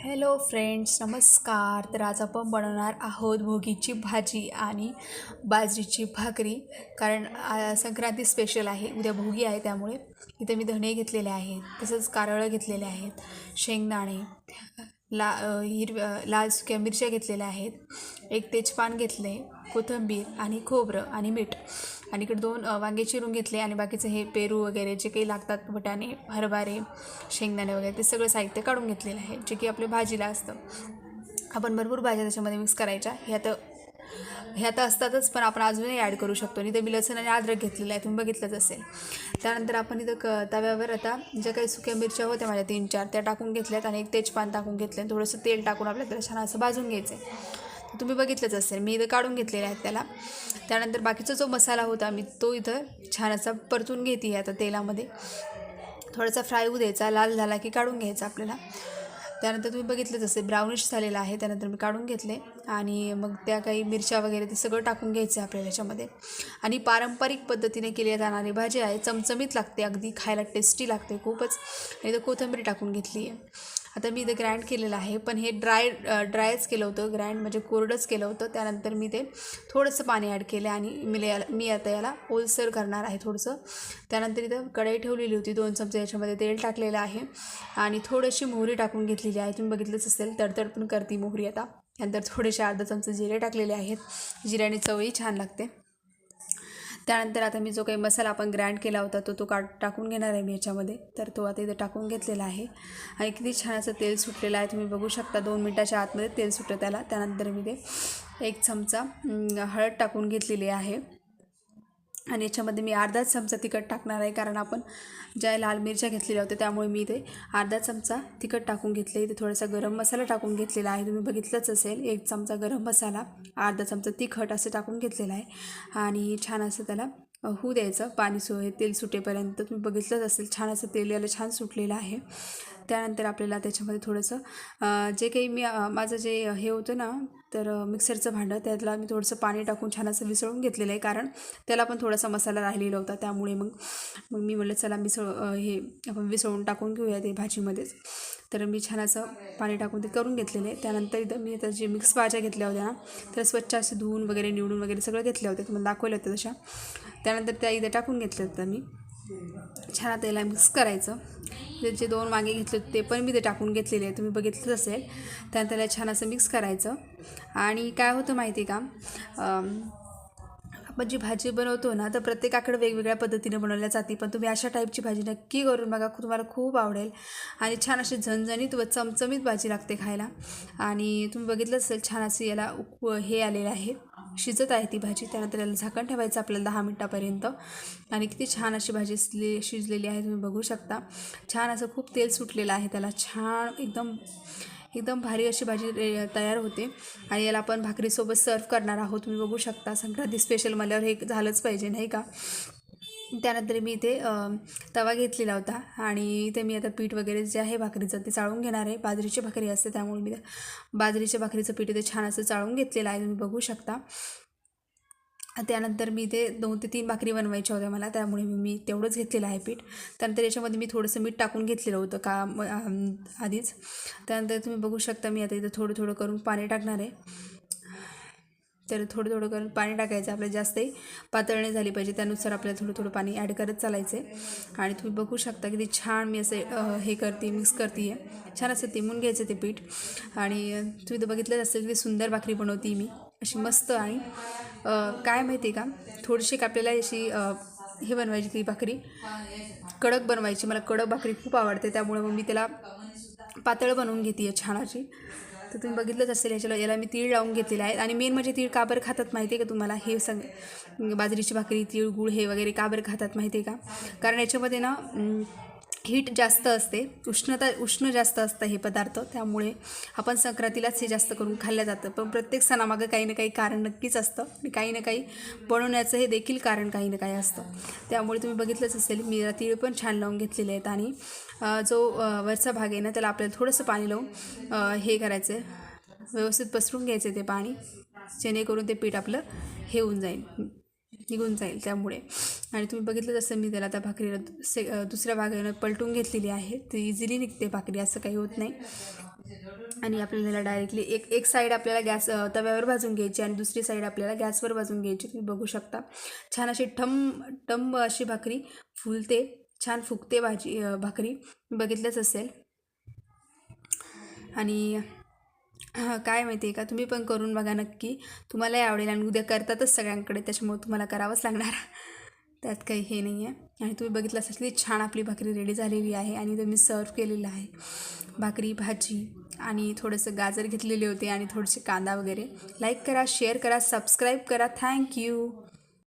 Hello friends नमस्कार. तर आज आपण बनवणार आहोत भोगीची भाजी आणि बाजरीची भाकरी. कारण संक्रांती स्पेशल आहे. उद्या भोगी आहे त्यामुळे इथे मी धणे घेतलेले आहेत तसंच कारळं घेतलेले आहेत शेंगदाणे ला हिरव्या लाल सुक्या मिरच्या घेतलेल्या आहेत. एक तेजपान घेतले कोथिंबीर आणि खोबरं आणि मीठ. आणि इकडे दोन वांगे चिरून घेतले आणि बाकीचं हे पेरू वगैरे जे काही लागतात वटाणे हरभरे शेंगदाणे वगैरे ते सगळं साहित्य काढून घेतलेलं आहे जे की आपल्या भाजीला असतं. आपण भरपूर भाज्या त्याच्यामध्ये मिक्स करायच्या. ह्या तर ह्या तर असतातच पण आपण अजूनही ॲड करू शकतो. आणि ते मी लसण आणि अद्रक घेतलेलं आहे तुम्ही बघितलंच असेल. त्यानंतर आपण इथं क तव्यावर आता ज्या काही सुक्या मिरच्या होत्या माझ्या तीन चार त्या टाकून घेतल्यात आणि एक तेजपान टाकून घेतलं आणि थोडंसं तेल टाकून आपल्याला त्याला छान असं भाजून घ्यायचं आहे तुम्ही बघितलंच असेल मी इथं काढून घेतलेलं आहेत त्याला. त्यानंतर बाकीचा जो मसाला होता मी तो इथं छान असा परतून घेते आता तेलामध्ये. थोडासा फ्राय होऊ द्यायचा लाल झाला की काढून घ्यायचा आपल्याला. त्यानंतर तुम्ही बघितलंच असेल ब्राउनिश झालेला आहे त्यानंतर मी काढून घेतले आणि मग त्या काही मिरच्या वगैरे ते सगळं टाकून घ्यायचं आहे आपल्याला याच्यामध्ये. आणि पारंपरिक पद्धतीने केली जाणारी भाजी आहे चमचमीत लागते अगदी खायला टेस्टी लागते खूपच. आणि तर कोथिंबीर टाकून घेतली आहे. आता मी इथं ग्राइंड केलेलं आहे पण हे ड्राय ड्रायच केलं होतं ग्राइंड म्हणजे कोरडंच केलं होतं त्यानंतर मी ते थोडंसं पाणी ॲड केलं आणि मी याला मी आता याला ओलसर करणार आहे थोडंसं. त्यानंतर इथं कढई ठेवलेली होती दोन चमचे याच्यामध्ये तेल टाकलेलं आहे आणि थोडीशी मोहरी टाकून घेतलेली आहे. तुम्ही बघितलंच असेल तडतड पण करते मोहरी आता. त्यानंतर थोडेसे अर्धा चमचे जिरे टाकलेले आहेत. जिऱ्याने चवही छान लागते. त्यानंतर आता मी जो काही मसाला आपण ग्राइंड केला होता तो तो का टाकून घेणार आहे मी याच्यामध्ये. तर तो आता इथे टाकून घेतलेला आहे. आणि किती छान असं तेल सुटलेलं आहे. तुम्ही बघू शकता दोन मिनटाच्या आतमध्ये तेल सुटतं त्याला. त्यानंतर मी ते एक चमचा हळद टाकून घेतलेली आहे. आणि याच्यामध्ये मी अर्धा चमचा तिखट टाकणार आहे कारण आपण ज्या लाल मिरच्या घेतलेल्या होत्या त्यामुळे मी इथे अर्धा चमचा तिखट टाकून घेतले. इथे थोडासा गरम मसाला टाकून घेतलेला आहे. तुम्ही बघितलंच असेल एक चमचा गरम मसाला अर्धा चमचा तिखट असं टाकून घेतलेला आहे. आणि छान असं त्याला होऊ द्यायचं. पाणी सो तेल सुटेपर्यंत तुम्ही बघितलंच असेल छान असं तेल याला छान सुटलेलं आहे. त्यानंतर आपल्याला त्याच्यामध्ये थोडंसं जे काही मी माझं जे हे होतं ना तर मिक्सरचं भांडं त्यातला मी थोडंसं पाणी टाकून छान असं विसळून घेतलेलं आहे. कारण त्याला पण थोडासा मसाला राहिलेला होता. त्यामुळे मग मग मी म्हटलं चला मिसळ हे आपण विसळून टाकून घेऊया ते भाजीमध्येच. तर मी छान असं पाणी टाकून ते करून घेतलेले आहे. त्यानंतर इथं मी आता जे मिक्स भाज्या घेतल्या होत्या ना तर स्वच्छ असं धुवून वगैरे निवडून वगैरे सगळं घेतल्या होत्या. तुम्हाला दाखवल्या होत्या तशा. त्यानंतर त्या इथं टाकून घेतल्या होत्या मी. छान आता याला मिक्स करायचं. आपले जे दोन वांगे घेतले होते ते पण मी ते टाकून घेतलेले आहे तुम्ही बघितलंच असेल. त्यानंतर त्याला छान असं मिक्स करायचं. आणि काय होतं माहिती आहे का आपण जी भाजी बनवतो ना तर प्रत्येकाकडे वेगवेगळ्या पद्धतीने बनवल्या जाते. पण तुम्ही अशा टाईपची भाजी नक्की करून बघा. तुम्हाला खूप आवडेल. आणि छान अशी झणझणीत व चमचमीत भाजी लागते खायला. आणि तुम्ही बघितलं असेल छान अशी याला हे आलेलं आहे. शिजत आहे ती भाजी. त्यानंतर याला झाकण ठेवायचं आपल्याला दहा मिनटापर्यंत. आणि किती छान अशी भाजी शिजले शिजलेली आहे तुम्ही बघू शकता. छान असं खूप तेल सुटलेलं आहे त्याला. छान एकदम एकदम भारी अशी भाजी तयार होते. आणि याला आपण भाकरीसोबत सर्व करणार आहोत. तुम्ही बघू शकता संक्रांती स्पेशल म्हणल्यावर हे झालंच पाहिजे नाही का? त्यानंतर मी इथे तवा घेतलेला होता. आणि इथे मी आता पीठ वगैरे जे आहे भाकरीचं ते चाळून घेणार आहे. बाजरीची भाकरी असते त्यामुळे मी बाजरीच्या भाकरीचं पीठ इथे छान असं चाळून घेतलेलं आहे. तुम्ही बघू शकता. त्यानंतर मी इथे दोन ते तीन भाकरी बनवायच्या होत्या मला. त्यामुळे मी तेवढंच घेतलेलं आहे पीठ. त्यानंतर याच्यामध्ये मी थोडंसं मीठ टाकून घेतलेलं होतं का आधीच. त्यानंतर तुम्ही बघू शकता मी आता इथं थोडं थोडं करून पाणी टाकणार आहे. तर थोडं थोडं करून पाणी टाकायचं आपल्याला जास्तही पातळ नाही झाली पाहिजे. त्यानुसार आपल्याला थोडं थोडं पाणी ॲड करत चालायचं आहे आणि तुम्ही बघू शकता किती छान मी असे हे करते मिक्स करते आहे छान असं तिमून घ्यायचं ते पीठ. आणि तुम्ही तर बघितलंच असेल की सुंदर भाकरी बनवते मी. अशी मस्त आणि काय माहिती आहे का? थोडीशी आपल्याला अशी हे बनवायची ती भाकरी. कडक बनवायची. मला कडक भाकरी खूप आवडते. त्यामुळे मग मी त्याला पातळ बनवून घेते आहे छान अशी तर तुम्ही बघितलंच असेल याच्याला याला मी तीळ लावून घेतलेलं आहे. आणि मेन म्हणजे तीळ का बरं खातात माहिती आहे का तुम्हाला? हे सग बाजरीची भाकरी तीळ गुळ हे वगैरे का बरं खातात माहिती आहे का? कारण याच्यामध्ये ना हीट जास्त असते उष्णता उष्ण जास्त असतं हे पदार्थ. त्यामुळे आपण संक्रांतीलाच हे जास्त करून खाल्लं जातं. पण प्रत्येक सणामागं काही ना काही कारण नक्कीच असतं. आणि काही ना काही बनवण्याचं हे देखील कारण काही ना काही असतं. त्यामुळे तुम्ही बघितलंच असेल मी जरा तीळ पण छान लावून घेतलेले आहेत. आणि जो वरचा भाग आहे ना त्याला आपल्याला थोडंसं पाणी लावून हे करायचं आहे व्यवस्थित पसरून घ्यायचं ते पाणी. जेणेकरून ते पीठ आपलं हे होऊन जाईल. निघून जाईल त्यामुळे. आणि तुम्ही बघितलं जसं मी त्याला त्या भाकरीला से दुसऱ्या भागानं पलटून घेतलेली आहे. ती इझिली निघते भाकरी असं काही होत नाही. आणि आपल्याला डायरेक्टली एक एक साईड आपल्याला गॅस तव्यावर भाजून घ्यायची आणि दुसरी साईड आपल्याला गॅसवर भाजून घ्यायची. तुम्ही बघू शकता. छान अशी ठम टंब अशी भाकरी फुलते. छान फुगते भाजी भाकरी. बघितलंच असेल. आणि काय माहिती आहे का? तुम्ही पण करून बघा नक्की. तुम्हालाही आवडेल आणि उद्या करतातच सगळ्यांकडे त्याच्यामुळे तुम्हाला करावंच लागणार. त्यात काही हे नाही आहे आणि तुम्ही बघितलं असेल की छान आपली भाकरी रेडी झालेली आहे आणि तुम्ही सर्व केलेलं आहे. भाकरी भाजी आणि थोडंसं गाजर घेतलेले होते आणि थोडेसे कांदा वगैरे. लाईक करा शेअर करा सबस्क्राईब करा. थँक्यू